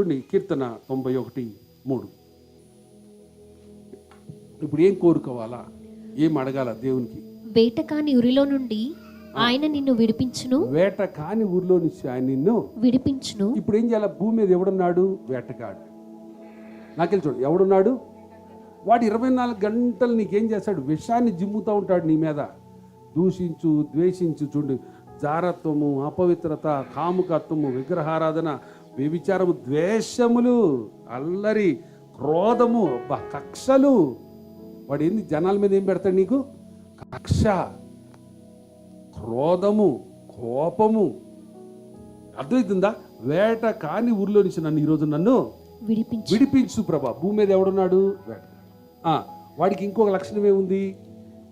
చూడండి కీర్తన తొంభై ఒకటి మూడు. ఇప్పుడు ఏం కోరుకోవాలా? ఏం అడగాల దేవునికి? వేట కాని ఉరిలో నుండి ఆయన నిన్ను విడిపించును. వేట కాని ఊర్లో నుంచి ఆయన నిన్ను విడిపించును. ఇప్పుడు ఏం చేయాలి? భూమి మీద ఎవడున్నాడు? వేటగాడు. నాకెళ్ళి చూడు ఎవడున్నాడు? వాడు ఇరవై నాలుగు గంటలు నీకేం చేస్తాడు? విషాన్ని జిమ్ముతూ ఉంటాడు నీ మీద. దూషించు ద్వేషించు చూడు. జారత్వము అపవిత్రత కాముకత్వము విగ్రహారాధన వ్యభిచారము ద్వేషములు అల్లరి క్రోధము అబ్బా, కక్షలు. వాడు ఏంది? జనాల మీద ఏం పెడతాడు నీకు? కక్ష. క్రోధము కోపము. అర్థమవుతుందా వేట కాని ఊర్లో నుంచి నన్ను ఈరోజు నన్ను విడిపించు. విడిపించు ప్రభా. భూమి మీద ఎవడున్నాడు? వాడికి ఇంకొక లక్షణం ఏముంది?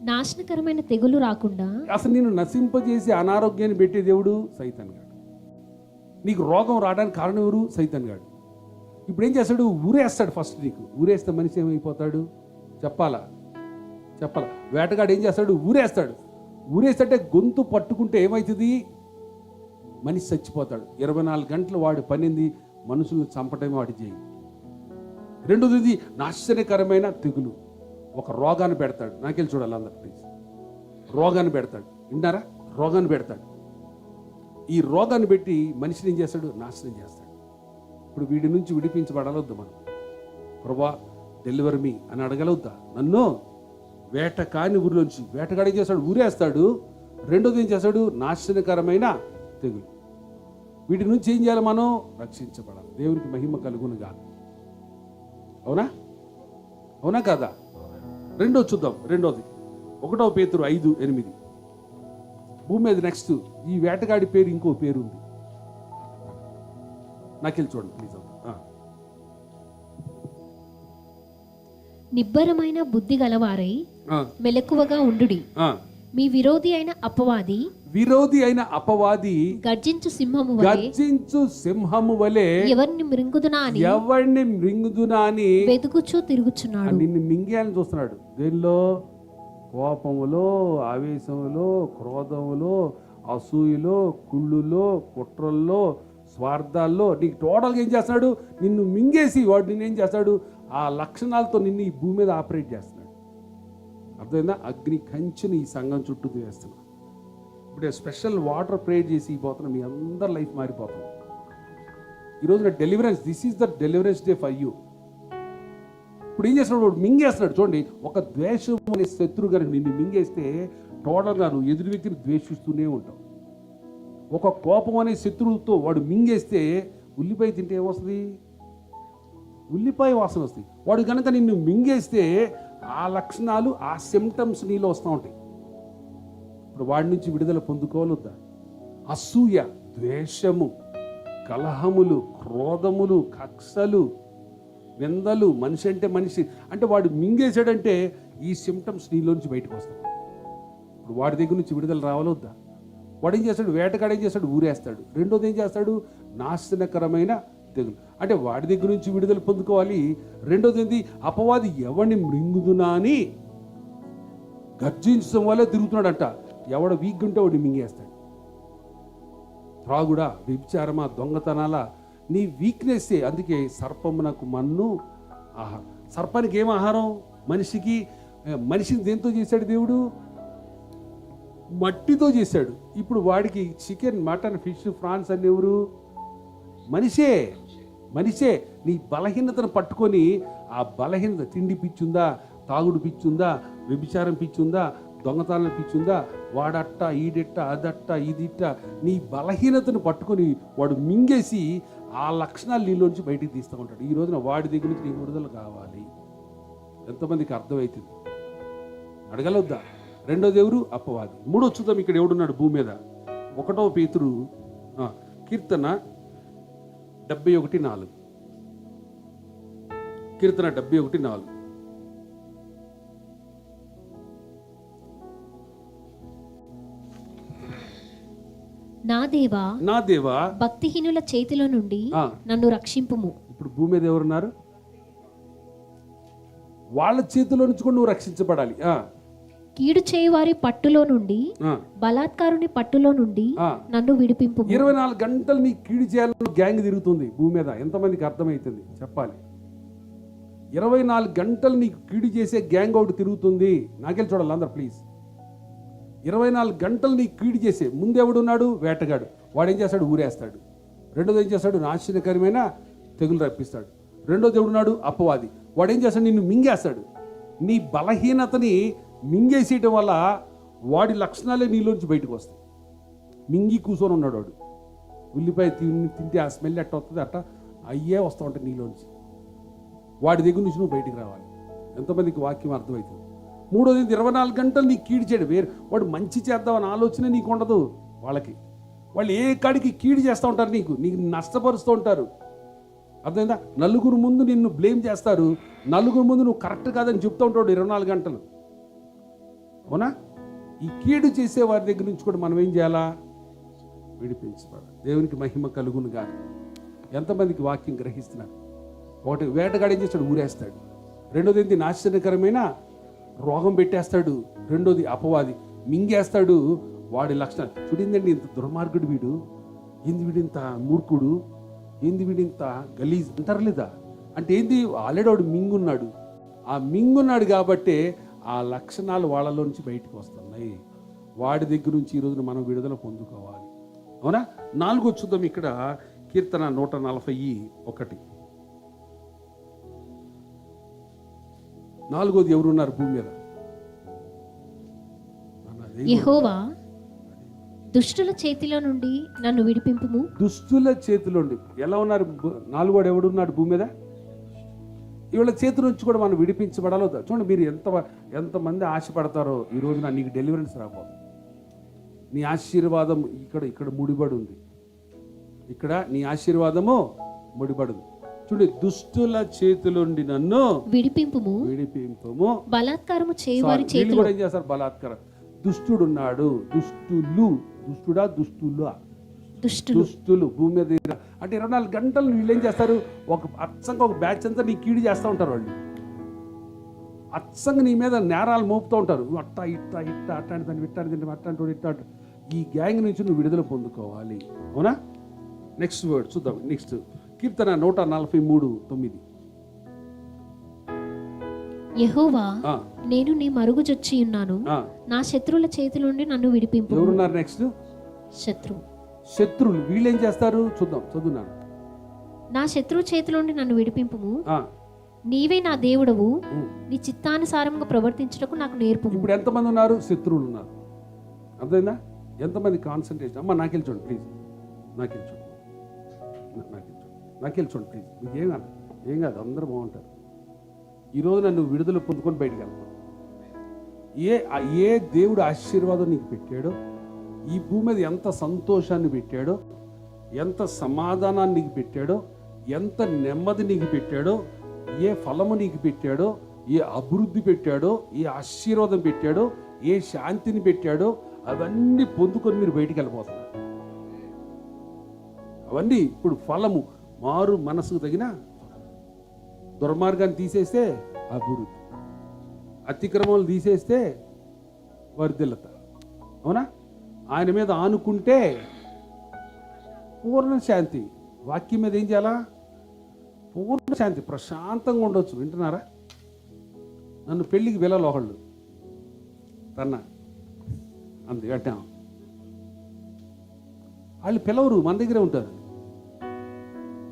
నాశనకరమైన తెగులు రాకుండా అసలు నేను నశింపజేసి అనారోగ్యాన్ని పెట్టే దేవుడు సైతాన్ గాడు. నీకు రోగం రావడానికి కారణం ఎవరు? సైతన్ గాడు. ఇప్పుడు ఏం చేస్తాడు? ఊరేస్తాడు ఫస్ట్ నీకు. ఊరేస్తే మనిషి ఏమైపోతాడు? చెప్పాలా? చెప్పాలా? వేటగాడు ఏం చేస్తాడు? ఊరేస్తాడు. ఊరేస్తే గొంతు పట్టుకుంటే ఏమవుతుంది మనిషి చచ్చిపోతాడు. ఇరవై నాలుగు గంటలు వాడు పనింది మనుషులను చంపటమే వాడి చేయి రెండోది నాశ్చర్యకరమైన తెగులు. ఒక రోగాన్ని పెడతాడు. నాకెళ్ళి చూడాలి అందరు ప్లీజ్ రోగాన్ని పెడతాడు. విన్నారా? రోగాన్ని పెడతాడు. ఈ రోగాన్ని పెట్టి మనిషిని ఏం చేస్తాడు? నాశనం చేస్తాడు. ఇప్పుడు వీడి నుంచి విడిపించబడలొద్దు మనం. ప్రభా డెలివర్ మీ అని అడగలవుద్దా నన్ను వేట కాని ఊరిలోంచి వేటగాడి ఏం చేస్తాడు ఊరేస్తాడు. రెండోది ఏం చేస్తాడు? నాశనకరమైన తెగులు. వీటి నుంచి ఏం చేయాలి మనం? రక్షించబడాలి. దేవునికి మహిమ కలుగునుగా. అవునా? అవునా కాదా? రెండో చూద్దాం. రెండోది. ఒకటో పేతురు ఐదు ఎనిమిది. భూమి మీద నెక్స్ట్ ఈ వేటగాడి పేరు ఇంకో పేరు ఉంది నాకెళ్ళి చూడండి ప్లీజ్ నిబ్బరమైన బుద్ధి గలవారై మెలకువగా ఉండుడి. మీ విరోధి అయిన అపవాది విరోధి అయిన అపవాది గర్జించు సింహము గర్జించు సింహము వలె ఎవరిని మృంగుదునా అని? ఎవరిని మృంగుదునా అని? వెతుకుచూ తిరుగుచున్నాడు. నిన్ను మింగేయాలని చూస్తున్నాడు. దేనిలో? కోపములో ఆవేశములో క్రోధములో అసూయలో కుళ్ళులో కుట్రల్లో స్వార్థాల్లో నీకు టోటల్గా ఏం చేస్తున్నాడు నిన్ను మింగేసి వాడు నిన్ను ఏం చేస్తాడు? ఆ లక్షణాలతో నిన్ను ఈ భూమి మీద ఆపరేట్ చేస్తున్నాడు. అర్థమైందా? అగ్ని కంచెని ఈ సంఘం చుట్టూ వేస్తున్నా ఇప్పుడు స్పెషల్ వాటర్ ప్రే చేసి పోతున్నా మీ అందరి లైఫ్ మారిపోతుంది. ఈరోజు deliverance this is the deliverance day for you ఇప్పుడు ఏం చేస్తున్నాడు వాడు? మింగేస్తున్నాడు. చూడండి ఒక ద్వేషం అనే శత్రువు కనుక నిన్ను మింగేస్తే టోటల్గా నువ్వు ఎదురు వ్యక్తిని ద్వేషిస్తూనే ఉంటావు. ఒక కోపం అనే శత్రువుతో వాడు మింగేస్తే ఉల్లిపాయ తింటే ఏమొస్తుంది? ఉల్లిపాయ వాసన వస్తుంది. వాడు కనుక నిన్ను మింగేస్తే ఆ లక్షణాలు ఆ సిమ్టమ్స్ నీలో వస్తూ ఉంటాయి. ఇప్పుడు వాడి నుంచి విడుదల పొందుకోవాలొద్దా? అసూయ ద్వేషము కలహములు క్రోధములు కక్షలు నిందలు మనిషి అంటే మనిషి. అంటే వాడు మింగేశాడంటే ఈ సిమ్టమ్స్ నీలోంచి బయటకు వస్తాయి. ఇప్పుడు వాడి దగ్గర నుంచి విడుదల రావాలొద్దా? వాడు ఏం చేస్తాడు? వేటగాడు ఏం చేస్తాడు? ఊరేస్తాడు. రెండోది ఏం చేస్తాడు? నాశనకరమైన తెగులు. అంటే వాడి దగ్గర నుంచి విడుదల పొందుకోవాలి. రెండోది ఏంది? అపవాది ఎవడిని మృంగుదునా అని గర్జించడం వల్ల తిరుగుతున్నాడంట. ఎవడ వీక్ ఉంటే వాడిని మింగేస్తాడు. త్రాగుడా విభిచారమా దొంగతనాల? నీ వీక్నెస్సే అందుకే సర్పమునకు మన్ను ఆహారం. సర్పానికి ఏం ఆహారం? మనిషికి మనిషిని దేంతో చేశాడు దేవుడు? మట్టితో చేశాడు. ఇప్పుడు వాడికి చికెన్ మటన్ ఫిష్ ఫ్రాన్స్ అని ఎవరు? మనిషే. మనిషే. నీ బలహీనతను పట్టుకొని ఆ బలహీనత తిండి పిచ్చుందా? తాగుడు పిచ్చుందా? వ్యభిచారం పిచ్చుందా? దొంగతనం పిచ్చుందా? వాడట్ట ఈడెట్ట అదట్ట ఇదిట్ట. నీ బలహీనతను పట్టుకొని వాడు మింగేసి ఆ లక్షణాలు నీలోంచి బయటికి తీస్తూ ఉంటాడు. ఈ రోజున వాడి దగ్గర నుంచి నీకు విడుదల కావాలి. ఎంతమందికి అర్థమవుతుంది అడగలొద్దా? రెండో దేవుడు అప్పవాది మూడో చూద్దాం ఇక్కడ ఎవడున్నాడు భూమి మీద. ఒకటో పేతురు కీర్తన డెబ్బై ఒకటి నాలుగు. కీర్తన డెబ్బై ఒకటి నాలుగు. నా దేవా నా దేవా భక్తిహీనుల చేతిలో నుండి నన్ను రక్షింపుము. ఇప్పుడు భూమి మీద ఎవరున్నారు? వాళ్ళ చేతిలో నుంచి కూడా నువ్వు రక్షించబడాలి. కీడు చేయువారి పట్టులో నుండి బలాత్కారుని పట్టులో నుండి. నన్ను విడిపింపు ఇరవై నాలుగు గంటలు నీ కీడు చేయాలని గ్యాంగ్ తిరుగుతుంది భూమి మీద. ఎంతమందికి అర్థమవుతుంది చెప్పాలి. ఇరవై నాలుగు గంటలు నీకు కీడు చేసే గ్యాంగ్ ఒకటి తిరుగుతుంది. నాకెళ్ళి చూడాలి అందరు ప్లీజ్. ఇరవై నాలుగు గంటలు నీకు కీడు చేసే ముందెవడున్నాడు? వేటగాడు. వాడు ఏం చేస్తాడు? ఊరేస్తాడు. రెండోది ఏం చేస్తాడు? నాశనకరమైన తెగులు రప్పిస్తాడు. రెండోది ఎవడున్నాడు? అపవాది. వాడు ఏం చేస్తాడు? నిన్ను మింగేస్తాడు. నీ బలహీనతని మింగేసేయటం వల్ల వాడి లక్షణాలే నీలోంచి బయటకు వస్తాయి. మింగి కూర్చొని ఉన్నాడు వాడు. ఉల్లిపాయ తిని తింటే ఆ స్మెల్ ఎట్ట వస్తుంది అట్ట అయ్యే వస్తూ ఉంటాయి నీలోంచి. వాడి దగ్గర నుంచి నువ్వు బయటికి రావాలి. ఎంతమందికి వాక్యం అర్థమవుతుంది మూడోది ఇరవై నాలుగు గంటలు నీకు కీడు చేయడు. వేరు. వాడు మంచి చేద్దామని ఆలోచన నీకు ఉండదు వాళ్ళకి. వాళ్ళు ఏ కాడికి కీడు చేస్తూ ఉంటారు నీకు? నీకు నష్టపరుస్తూ ఉంటారు. అర్థమైందా? నలుగురు ముందు నిన్ను బ్లేమ్ చేస్తారు. నలుగురు ముందు నువ్వు కరెక్ట్ కాదని చెప్తూ ఉంటాడు ఇరవై నాలుగు గంటలు. అవునా? ఈ కీడు చేసే వారి దగ్గర నుంచి కూడా మనం ఏం చేయాలా? విడిపించబడాలి దేవునికి మహిమ కలుగును కాదు ఎంతమందికి వాక్యం గ్రహిస్తున్నారు? ఒకటి వేటగాడు ఏం చేస్తాడు? ఊరేస్తాడు. రెండోది ఏంటి నాశనకరమైన రోగం పెట్టేస్తాడు. రెండోది అపవాది. మింగేస్తాడు. వాడి లక్షణాలు. చూడిందండి ఇంత దుర్మార్గుడు వీడు. ఏంది వీడింత మూర్ఖుడు? ఏంది వీడింత గలీజ్? అంటారు లేదా అంటే ఏంది? ఆల్రెడీ వాడు మింగున్నాడు. ఆ మింగున్నాడు కాబట్టే ఆ లక్షణాలు వాళ్ళలో నుంచి బయటకు వస్తున్నాయి. వాడి దగ్గర నుంచి ఈ రోజున మనం విడుదల పొందుకోవాలి. అవునా? నాలుగో చూద్దాం ఇక్కడ కీర్తన నూట నలభై ఒకటి. నాలుగోది ఎవరున్నారు భూమి మీద? యెహోవా దుష్టుల చేతిలో నుండి నన్ను విడిపింపుము. దుస్తుల చేతిలోండి ఎలా ఉన్నారు నాలుగోడు ఎవడున్నాడు భూమి మీద? వీళ్ళ చేతి నుంచి కూడా మనం విడిపించబడాలో చూడండి మీరు ఎంత ఎంతమంది ఆశపడతారో ఈ రోజున నీకు డెలివరెన్స్ రాబోతుంది. నీ ఆశీర్వాదం ఇక్కడ ఇక్కడ ముడిపడి ఉంది. ఇక్కడ నీ ఆశీర్వాదము ముడిపడి చూడండి దుష్టుల చేతిలోండి నన్ను విడిపింపుము. విడిపింపము. బలాత్కారము చేయువారి చేతిలో. కూడా ఏం చేస్తారు? బలాత్కారం. దుష్టుడు ఉన్నాడు దుష్టులు. దుష్టుడా? దుష్టులు? దుష్టులు. దుస్తులు భూమి మీద అంటే ఇరవై నాలుగు గంటలు వీళ్ళు ఏం చేస్తారు? ఒక అచ్చంగా ఒక బ్యాచ్ అంతా నీ కీడు చేస్తూ ఉంటారు వాళ్ళు. అచ్చంగా నీ మీద నేరాలు మోపుతూ ఉంటారు. అట్ట ఇట్ట ఇట్ట అట్టాంటి దాన్ని ఇట్టాంటి తింటే అట్టాంటి ఇట్ట అట్ట. ఈ గ్యాంగ్ నుంచి నువ్వు విడుదల పొందుకోవాలి. అవునా? నెక్స్ట్ వర్డ్ చూద్దాం. నెక్స్ట్ కీర్తన నూట నలభై మూడు తొమ్మిది. యెహోవా నేను నీ మరుగుజొచ్చి ఉన్నాను. ఆ. నా శత్రువుల చేతి నుండి నన్ను విడిపింపు. ఎవరున్నారు నెక్స్ట్ శత్రువు శత్రువులు. వీళ్ళు ఏం చేస్తారు? చూద్దాం చదువున్నాను. నా శత్రువు చేతి నుండి నన్ను విడిపింపుము. ఆ, నీవే నా దేవుడవు. నీ చిత్తానుసారంగా ప్రవర్తించుటకు నాకు నేర్పుము. ఇప్పుడు ఎంతమంది ఉన్నారు? శత్రువులు ఉన్నారు. అర్థమైందా? ఎంతమంది కాన్సన్ట్రేషన్ అమ్మ నాకెళ్ళి చూడండి ప్లీజ్ నాకెళ్ళి చూడండి. నాకు వెళ్ళి ప్లీజ్ మీకు ఏం కాదు. ఏం కాదు అందరూ బాగుంటారు. ఈరోజు నన్ను విడుదల పొందుకొని బయటికి వెళ్తాను ఏ ఏ దేవుడు ఆశీర్వాదం నీకు పెట్టాడో ఈ భూమి మీద ఎంత సంతోషాన్ని పెట్టాడో ఎంత సమాధానాన్ని నీకు పెట్టాడో ఎంత నెమ్మది నీకు పెట్టాడో ఏ ఫలము నీకు పెట్టాడో ఏ అభివృద్ధి పెట్టాడో ఏ ఆశీర్వాదం పెట్టాడో ఏ శాంతిని పెట్టాడో అవన్నీ పొందుకొని మీరు బయటికి వెళ్ళిపోతున్నారు అవన్నీ ఇప్పుడు ఫలము. మారు మనసుకు తగిన దుర్మార్గాన్ని తీసేస్తే అభివృద్ధి. అతిక్రమాలు తీసేస్తే వర్ధిల్లత. అవునా? ఆయన మీద ఆనుకుంటే పూర్ణ శాంతి. వాక్యం మీద ఏం చేయాలా? పూర్ణ శాంతి. ప్రశాంతంగా ఉండొచ్చు. వింటున్నారా? నన్ను పెళ్ళికి వెళ్ళాలి ఒకళ్ళు. తన్న అంతే పెట్టాం వాళ్ళు పిలవరు మన దగ్గరే ఉంటారు.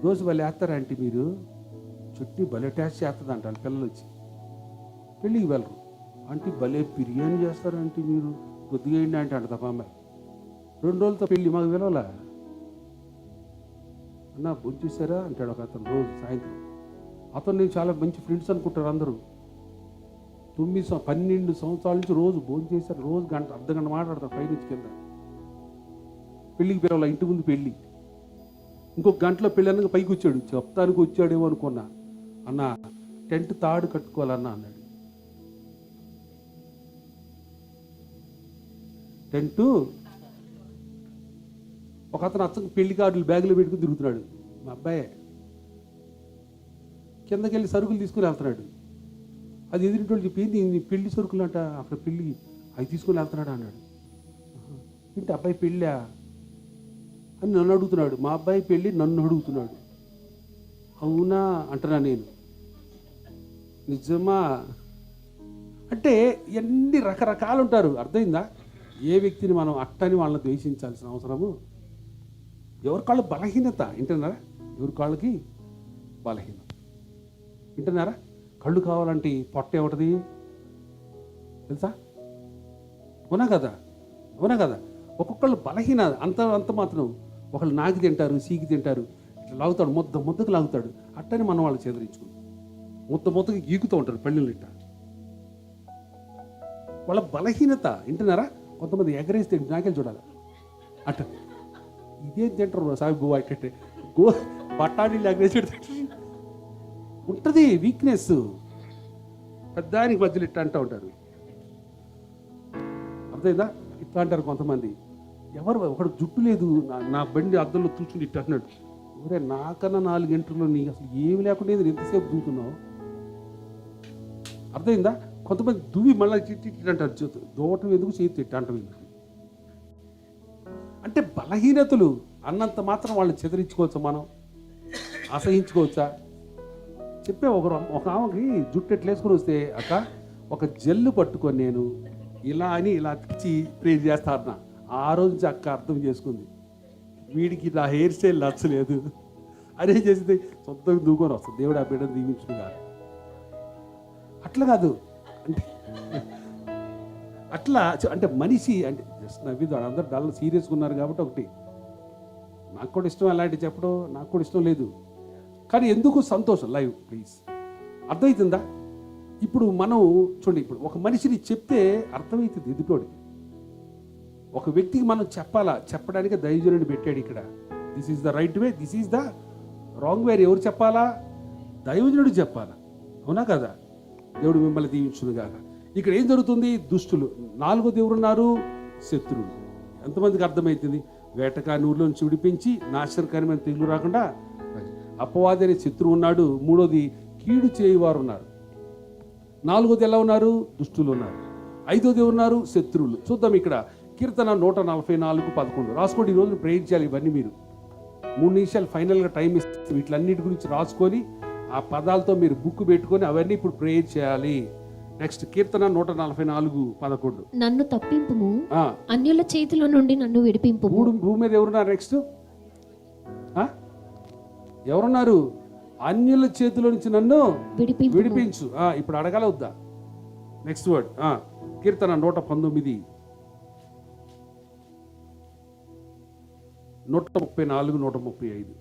దోశ భలే వేస్తారా అంటే మీరు చుట్టి భలే టేస్ట్ చేస్తుంది అంటారు పిల్లలు వచ్చి. పెళ్ళికి వెళ్ళరు. అంటే భలే బిర్యానీ చేస్తారంటే మీరు. కొద్దిగా ఏంటి అంటే అంట తప్ప అమ్మాయి రెండు రోజులతో పెళ్ళి మాకు పిలవలా? అన్న బుద్ధి చూసారా అంటాడు ఒక అతను రోజు సాయంత్రం. అతను నేను చాలా మంచి ఫ్రెండ్స్ అనుకుంటారు అందరూ. తొమ్మిది సం- పన్నెండు సంవత్సరాల నుంచి రోజు భోజనం చేశారు. రోజు గంట అర్ధ గంట మాట్లాడతారు పైనుంచి కింద. పెళ్ళికి పిలవాల? ఇంటి ముందు పెళ్ళి. ఇంకొక గంటలో పెళ్ళి అనగా పైకి వచ్చాడు. చెప్తానికి వచ్చాడేమో అనుకున్నా. అన్న టెంట్ తాడు కట్టుకోవాలన్నా అన్నాడు. టెంటు ఒక అతను అచ్చంగా పెళ్ళి కార్డులు బ్యాగులో పెట్టుకుని తిరుగుతున్నాడు. మా అబ్బాయే. కిందకి వెళ్ళి సరుకులు తీసుకుని వెళ్తున్నాడు. అది ఎదురింటి చెప్పింది నీ పెళ్ళి సరుకులు అంట అక్కడ పెళ్ళి అవి తీసుకుని వెళ్తున్నాడు? అన్నాడు. ఏంటి అబ్బాయి పెళ్ళా? అని నన్ను అడుగుతున్నాడు. మా అబ్బాయి పెళ్ళి నన్ను అడుగుతున్నాడు. అవునా? అంటున్నా నేను. నిజమా? అంటే ఎన్ని రకరకాలు ఉంటారు. అర్థమైందా? ఏ వ్యక్తిని మనం అట్టని వాళ్ళని ద్వేషించాల్సిన అవసరము? ఎవరి కాళ్ళు బలహీనత? వింటున్నారా? ఎవరి కాళ్ళకి బలహీనత వింటున్నారా? కళ్ళు కావాలంటే పొట్ట ఏమిటది? తెలుసా? అవునా కదా? అవునా కదా? ఒక్కొక్కళ్ళు బలహీన అంత అంత మాత్రం. ఒకళ్ళు నాకి తింటారు సీకి తింటారు ఇట్లా లాగుతాడు ముద్ద ముద్దకు లాగుతాడు. అట్టని మనం వాళ్ళు చెదరించుకుంటాం. ముద్ద ముద్దకు గీకుతూ ఉంటారు పెళ్ళిళ్ళు ఇట్ట. వాళ్ళ బలహీనత వింటున్నారా? కొంతమంది ఎగరేసి తింటు నాకే చూడాలి? అట్ట. ఇదేం తింటారు సావి గో అట్టే గో బట్టాడీళ్ళు ఎగరేసి ఉంటుంది వీక్నెస్ పెద్దానికి మధ్యలో ఇట్ట అంటూ ఉంటారు. అర్థమైందా? ఇట్లా అంటారు కొంతమంది. ఎవరు ఒకడు జుట్టు లేదు నా- బండి అద్దంలో చూసుకుని ఇట్టు అంటున్నాడు. ఒరే నాకన్నా నాలుగు గంటల్లో నీ అసలు ఏమి లేకుండా నేను ఎంతసేపు దూతున్నావు అర్థమైందా? కొంతమంది దువ్వి మళ్ళీ చిట్టి ఇట్ట అంటారు చేతు ఎందుకు చేతి? ఇట్ట అంటాం ఎందుకు అంటే బలహీనతలు అన్నంత మాత్రం వాళ్ళని చెదిరించుకోవచ్చా మనం? అసహించుకోవచ్చా? చెప్పే ఒకరు ఒక ఆమెకి జుట్టు ఎట్లా వేసుకొని వస్తే అక్క ఒక జల్లు పట్టుకొని నేను ఇలా అని ఇలా తెచ్చి ప్రేర్ చేస్తాను ఆ రోజు అక్క అర్థం చేసుకుంది. వీడికి నా హెయిర్ స్టైల్ నచ్చలేదు అదే చేసింది సొంతంగా దూకొని వస్తుంది. దేవుడు ఆ బిడ్డను దీవించుడు కాదు అట్లా కాదు. అంటే అట్లా అంటే మనిషి అంటే జస్ట్ నవ్విదు. అందరూ డల్ సీరియస్గా ఉన్నారు కాబట్టి ఒకటి. నాకు కూడా ఇష్టం అలాంటివి చెప్పడం నాకు కూడా ఇష్టం లేదు. కానీ ఎందుకు సంతోషం? లైవ్ ప్లీజ్ అర్థమవుతుందా ఇప్పుడు మనం చూడండి ఇప్పుడు ఒక మనిషిని చెప్తే అర్థమవుతుంది ఎదుటోడికి ఒక వ్యక్తికి మనం చెప్పాలా? చెప్పడానికి దైవజనుడిని పెట్టాడు ఇక్కడ. This is the right way this is the wrong way ఎవరు చెప్పాలా? దైవజనుడు చెప్పాలా? అవునా కదా? దేవుడు మిమ్మల్ని దీవించును ఇక్కడ ఏం జరుగుతుంది? దుష్టులు. నాలుగో దేవుడు ఉన్నారు శత్రువులు. ఎంతమందికి అర్థమవుతుంది వేటకాని ఊర్లో నుంచి విడిపించి నాశనకరమైన తెగులు రాకుండా అపవాది అనే శత్రువు ఉన్నాడు. మూడోది కీడు చేయువారు ఉన్నారు. నాలుగోది ఎలా ఉన్నారు? దుష్టులు ఉన్నారు. ఐదోది ఉన్నారు శత్రువులు. చూద్దాం ఇక్కడ. కీర్తన నూట నలభై నాలుగు పదకొండు. రాసుకోండి ఈ రోజు ప్రేర్ చేయాలి ఇవన్నీ మీరు. మూడు నిమిషాలు ఫైనల్గా టైం ఇస్తే వీటిలన్నిటి గురించి రాసుకొని ఆ పదాలతో మీరు బుక్ పెట్టుకొని అవన్నీ ఇప్పుడు ప్రేయర్ చేయాలి. నెక్స్ట్ కీర్తన నూట నలభై నాలుగు పదకొండు. నన్ను తప్పింపుము? ఆ, అన్యుల చేతిలో నుండి నన్ను విడిపింపుము. మూడు భూమి మీద ఎవరున్నారు నెక్స్ట్? ఎవరున్నారు? అన్యుల చేతిలో నుంచి నన్ను విడిపింపు విడిపించు. ఆ, ఇప్పుడు అడగాల వద్దా? Next word. కీర్తన నూట పంతొమ్మిది నూట ముప్పై నాలుగు నూట ముప్పై ఐదు.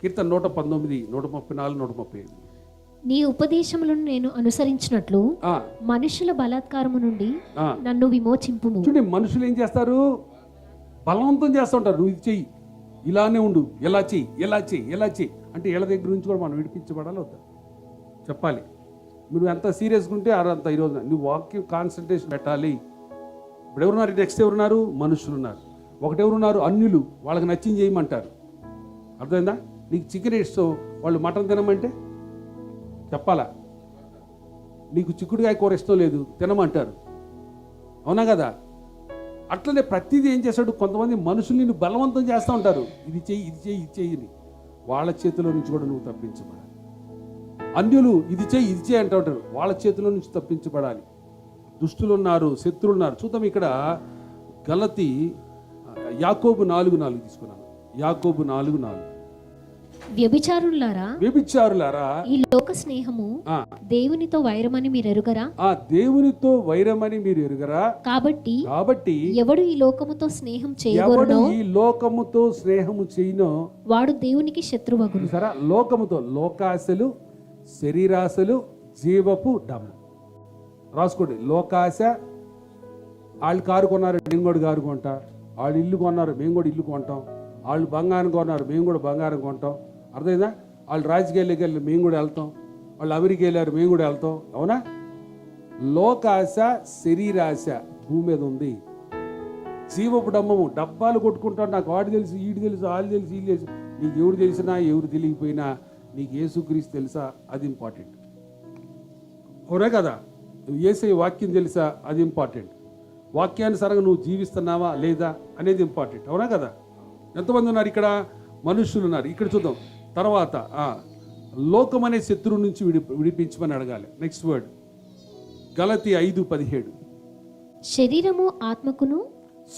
కీర్తన నూట పంతొమ్మిది నూట ముప్పై నాలుగు నూట ముప్పై ఐదు. నీ ఉపదేశములను నేను అనుసరించినట్లు మనుషుల బలాత్కారము నుండి. నన్ను విమోచింపుము. చూడండి మనుషులు ఏం చేస్తారు? బలవంతం చేస్తూ ఉంటారు నువ్వు ఇది చెయ్యి. ఇలానే ఉండు. ఎలా చెయ్యి? ఎలా చెయ్యి? ఎలా చెయ్యి? అంటే వీళ్ళ దగ్గర నుంచి కూడా మనం విడిపించబడాలి వద్దా? చెప్పాలి. నువ్వు ఎంత సీరియస్గా ఉంటే అంత ఈరోజు నువ్వు వాక్యం కాన్సన్ట్రేషన్ పెట్టాలి. ఇప్పుడు ఎవరున్నారు? నెక్స్ట్ ఎవరున్నారు? మనుషులు ఉన్నారు ఒకటెవరున్నారు? అన్యులు. వాళ్ళకి నచ్చింది చేయమంటారు. అర్థమైందా? నీకు చికెన్ ఇష్టం? వాళ్ళు మటన్ తినమంటే? చెప్పాలా? నీకు చిక్కుడుకాయ కూర ఇష్టం లేదు తినమంటారు. అవునా కదా? అట్లనే ప్రతిదీ ఏం చేస్తాడు? కొంతమంది మనుషుల్ని బలవంతం చేస్తూ ఉంటారు. ఇది చెయ్యి ఇది చెయ్యి ఇది చెయ్యి వాళ్ళ చేతిలో నుంచి కూడా నువ్వు తప్పించబడాలి. అన్యులు ఇది చెయ్యి ఇది చేయి అంటూ ఉంటారు. వాళ్ళ చేతిలో నుంచి తప్పించబడాలి. దుష్టులు ఉన్నారు శత్రులు ఉన్నారు. చూద్దాం ఇక్కడ గలతి యాకోబు నాలుగు నాలుగు తీసుకున్నాను. యాకోబు నాలుగు నాలుగు. వ్యభిచారులారా వ్యభిచారులారా? ఈ లోక స్నేహము దేవునితో వైరమని మీరు ఎరుగరా ఆ దేవునితో వైరమని మీరు ఎరుగరా కాబట్టి కాబట్టి ఎవడు ఈ లోకముతో స్నేహం చేయగోరునో ఈ లోకముతో స్నేహము చేయనో వాడు దేవునికి శత్రువగును. చూసారా? లోకముతో లోకాశలు శరీరాశలు జీవపు డమ్ము రాసుకోండి. లోకాశ వాళ్ళు కారు కొన్నారు నేను కూడా కారు కొంటా వాళ్ళు ఇల్లు కొన్నారు మేము కూడా ఇల్లు కొంటాం. వాళ్ళు బంగారం కొన్నారు మేము కూడా బంగారం కొంటాం. అర్థమైందా? వాళ్ళు రాజకీయాల్లోకి వెళ్ళి మేము కూడా వెళ్తాం. వాళ్ళు అమెరికా వెళ్ళారు మేము కూడా వెళ్తాం. అవునా? లోకాశ శరీరాశ భూమి మీద ఉంది. జీవపు డమ్మము డబ్బాలు కొట్టుకుంటాడు నాకు వాడు తెలుసు వీడు తెలుసు వాళ్ళు తెలుసు వీళ్ళు తెలుసు. నీకు ఎవరు తెలిసినా ఎవరు తెలియకపోయినా నీకు యేసుక్రీస్తు తెలుసా? అది ఇంపార్టెంట్ అవునా కదా? ఏసై వాక్యం తెలుసా? అది ఇంపార్టెంట్ వాక్యానుసారంగా నువ్వు జీవిస్తున్నావా లేదా అనేది ఇంపార్టెంట్ అవునా కదా? ఎంతమంది ఉన్నారు ఇక్కడ? మనుషులు ఉన్నారు. ఇక్కడ చూద్దాం. తర్వాత ఆ, లోకం అనే శత్రువు నుంచి విడి విడిపించమని అడగాలి. నెక్స్ట్ వర్డ్ గలతి ఐదు పదిహేడు. శరీరము ఆత్మకును?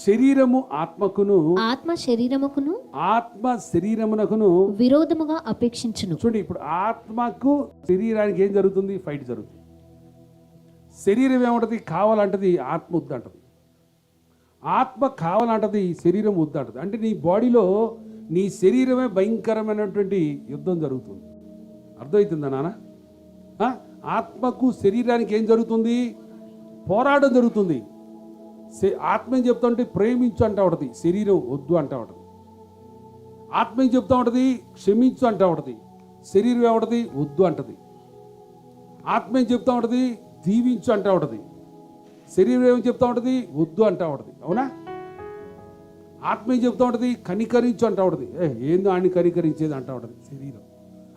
శరీరము ఆత్మకును? ఆత్మ శరీరముకును? ఆత్మ శరీరమునకును? విరోధముగా అపేక్షించును. చూడండి ఇప్పుడు ఆత్మకు శరీరానికి ఏం జరుగుతుంది? ఫైట్ జరుగుతుంది. శరీరం ఏమంటది? కావాలంటది ఆత్మ వద్దంటది. ఆత్మ కావాలంటది శరీరం వద్దంటది అంటే నీ బాడీలో నీ శరీరమే భయంకరమైనటువంటి యుద్ధం జరుగుతుంది. అర్థమవుతుందా నాన్న? ఆత్మకు శరీరానికి ఏం జరుగుతుంది? పోరాటం జరుగుతుంది. శ- ఆత్మ ఏం చెప్తా ఉంటే ప్రేమించు అంటా ఉంటుంది. శరీరం వద్దు అంటా ఉంటుంది. ఆత్మ ఏం చెప్తా ఉంటుంది? క్షమించు అంటా ఉంటుంది. శరీరం ఏమంటుంది వద్దు అంటది. ఆత్మ ఏం చెప్తా ఉంటుంది? దీవించు అంటా ఉంటుంది. శరీరం ఏం చెప్తా ఉంటుంది? వద్దు అంటా ఉంటుంది. అవునా? ఆత్మ ఏం చెప్తా ఉంటుంది? కనికరించు అంటా ఉంటుంది. ఏ ఏందో ఆడిని కనికరించేది అంటా ఉంటుంది శరీరం.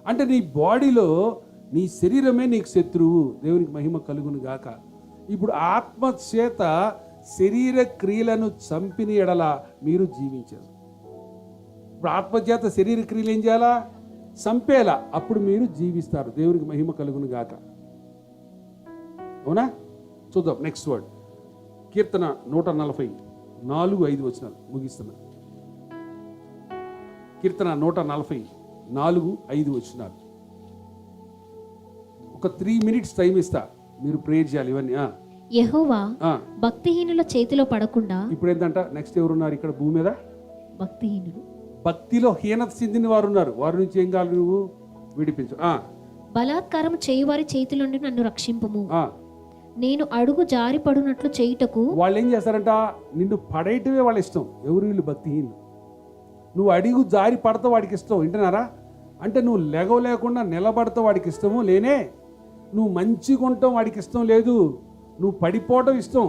అంటే నీ బాడీలో నీ శరీరమే నీకు శత్రువు దేవునికి మహిమ కలుగును గాక. ఇప్పుడు ఆత్మ చేత శరీర క్రియలను చంపిన ఎడల మీరు జీవించారు. ఇప్పుడు ఆత్మచేత శరీర క్రియలు ఏం చేయాలా? చంపేలా అప్పుడు మీరు జీవిస్తారు. దేవునికి మహిమ కలుగును గాక. అవునా? చూద్దాం నెక్స్ట్ వర్డ్ కీర్తన నూట నలభై నాలుగు ఐదు వచ్చినాలు ముగిస్తున్నా కీర్తన నూట నలభై నాలుగు ఐదు వచ్చినాలు ఒక త్రీ మినిట్స్ టైం ఇస్తా. మీరు ప్రేయర్ చేయాలి ఇవన్నీ యెహోవా. భక్తిహీనుల చేతిలో పడకుండా ఇప్పుడు ఏంటంట నెక్స్ట్ ఎవరున్నారు ఇక్కడ భూమి మీద? భక్తిహీనులు. భక్తిలో హీనత చెందిన వారు ఉన్నారు వారి నుంచి ఏం కావాలి నువ్వు? విడిపించు. ఆ, బలాత్కారం చేయువారి చేతుల నుండి నన్ను రక్షింపము. నేను అడుగు జారి పడునట్లు చేయుటకు వాళ్ళు ఏం చేస్తారంట? నిన్ను పడేయటమే వాళ్ళ ఇష్టం. ఎవరు వీళ్ళు భక్తిహీనులు? నువ్వు అడుగు జారి పడతావు వాడికి ఇష్టం వింటున్నారా? అంటే నువ్వు లెగవ లేకుండా నిలబడతావు వాడికి ఇష్టము లేనే నువ్వు మంచిగా ఉండటం వాడికి ఇష్టం లేదు. నువ్వు పడిపోవటం ఇష్టం.